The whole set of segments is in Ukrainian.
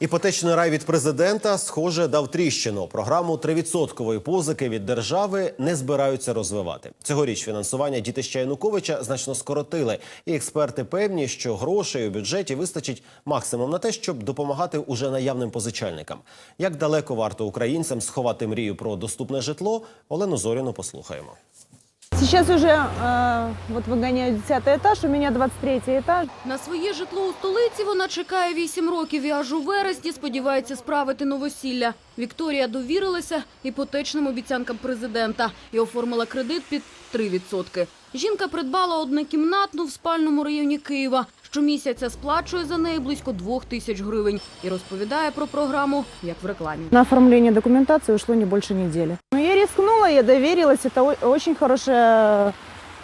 Іпотечний рай від президента, схоже, дав тріщину. Програму тривідсоткової позики від держави не збираються розвивати. Цьогоріч фінансування дітища Януковича значно скоротили, і експерти певні, що грошей у бюджеті вистачить максимум на те, щоб допомагати уже наявним позичальникам. Як далеко варто українцям сховати мрію про доступне житло? Олену Зоріну послухаємо. Сейчас уже э, вот выгоняют 10 этаж, у меня 23 этаж. На своє житло у столиці вона чекає 8 років і аж у вересні сподівається справити новосілля. Вікторія довірилася іпотечним обіцянкам президента і оформила кредит під 3%. Жінка придбала однокімнатну в спальному районі Києва. Щомісяця сплачує за неї близько 2 тисяч гривень і розповідає про програму, як в рекламі. На оформление документации ушло не больше недели. Но я рискнула, я доверилась. Это о- очень хорошее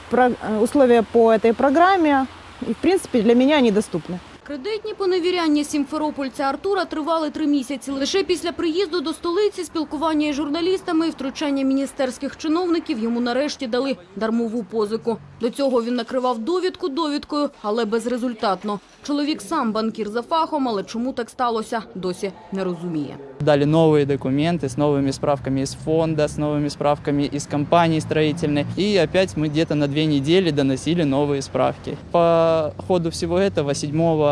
про- э, условия по этой программе. И, в принципе, для меня они доступны. Кредитні поневіряння сімферопольця Артура тривали три місяці. Лише після приїзду до столиці, спілкування із журналістами і втручання міністерських чиновників йому нарешті дали дармову позику. До цього він накривав довідку довідкою, але безрезультатно. Чоловік сам банкір за фахом, але чому так сталося, досі не розуміє. Дали новые документы с новыми справками из фонда, с новыми справками из компании строительной. И опять мы где-то на две недели доносили новые справки. По ходу всего этого 7 э,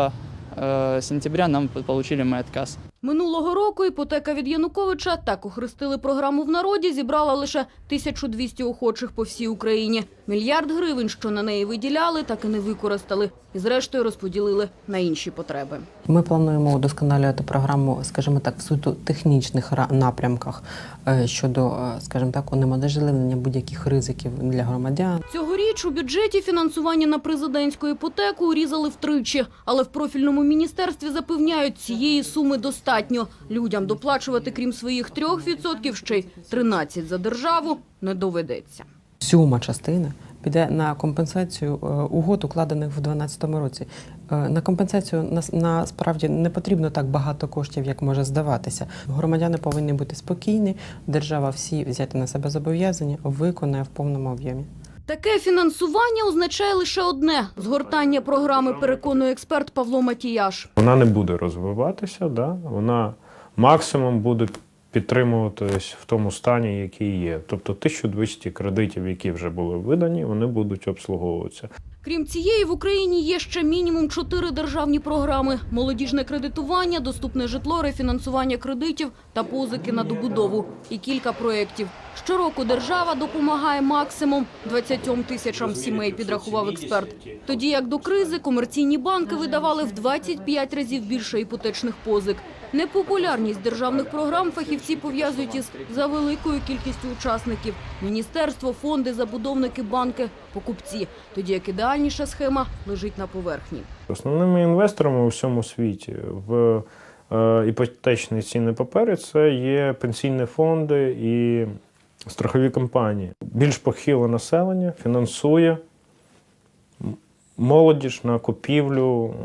сентября нам получили мой отказ. Минулого року іпотека від Януковича, так охрестили програму в народі, зібрала лише 1200 охочих по всій Україні. Мільярд гривень, що на неї виділяли, так і не використали. І зрештою розподілили на інші потреби. Ми плануємо удосконалювати програму, скажімо так, в суто технічних ра- напрямках е, щодо, е, скажімо так, унеможливлення будь-яких ризиків для громадян. Цьогоріч у бюджеті фінансування на президентську іпотеку урізали втричі. Але в профільному міністерстві запевняють, цієї суми достатньо. Людям доплачувати, крім своїх 3%, ще й 13 за державу не доведеться. Сьома частина піде на компенсацію е, угод, укладених в 2012 році. Е, На компенсацію нас- насправді не потрібно так багато коштів, як може здаватися. Громадяни повинні бути спокійні, держава всі взяти на себе зобов'язання, виконає в повному об'ємі. Таке фінансування означає лише одне – згортання програми, переконує експерт Павло Матіяш. Вона не буде розвиватися, да? вона максимум буде підтримуватись в тому стані, який є. Тобто 1200 кредитів, які вже були видані, вони будуть обслуговуватися. Крім цієї, в Україні є ще мінімум чотири державні програми – молодіжне кредитування, доступне житло, рефінансування кредитів та позики на добудову. І кілька проєктів. Щороку держава допомагає максимум 20 тисячам сімей, підрахував експерт. Тоді як до кризи комерційні банки видавали в 25 разів більше іпотечних позик. Непопулярність державних програм фахівці пов'язують із завеликою кількістю учасників. Міністерство, фонди, забудовники, банки, покупці. Тоді як ідеальніша схема лежить на поверхні. Основними інвесторами у всьому світі в е, іпотечні цінні папери це є пенсійні фонди і страхові компанії. Більш похиле населення фінансує молодіж на купівлю,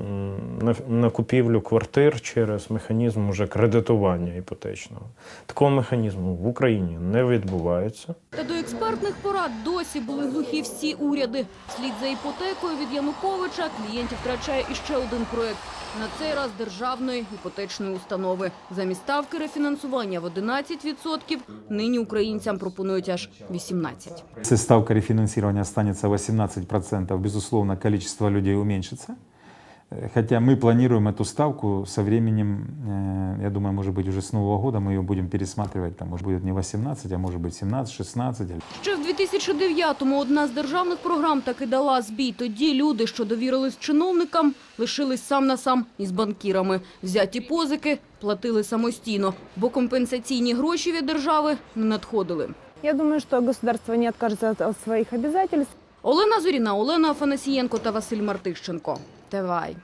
на, на купівлю квартир через механізм уже кредитування іпотечного. Такого механізму в Україні не відбувається. Та до експертних порад досі були глухі всі уряди. Слід за іпотекою від Януковича клієнтів втрачає іще один проект. На цей раз державної іпотечної установи. Замість ставки рефінансування в 11%, нині українцям пропонують аж 18%. Если ставка рефинансирования останется 18%, безусловно, количество людей уменьшится. Э, Хотя мы планируем эту ставку со временем, э, я думаю, может быть, уже с Нового года мы ее будем пересматривать. Там, может, будет не 18, а может быть 17, 16. Ще в 2009-му одна з державних програм таки дала збій. Тоді люди, що довірились чиновникам, лишились сам на сам із банкірами. Взяті позики платили самостійно, бо компенсаційні гроші від держави не надходили. Я думаю, что государство не откажется от, от своих обязательств. Олена Зоріна, Олена Афанасієнко та Василь Мартищенко. ТВАЙ.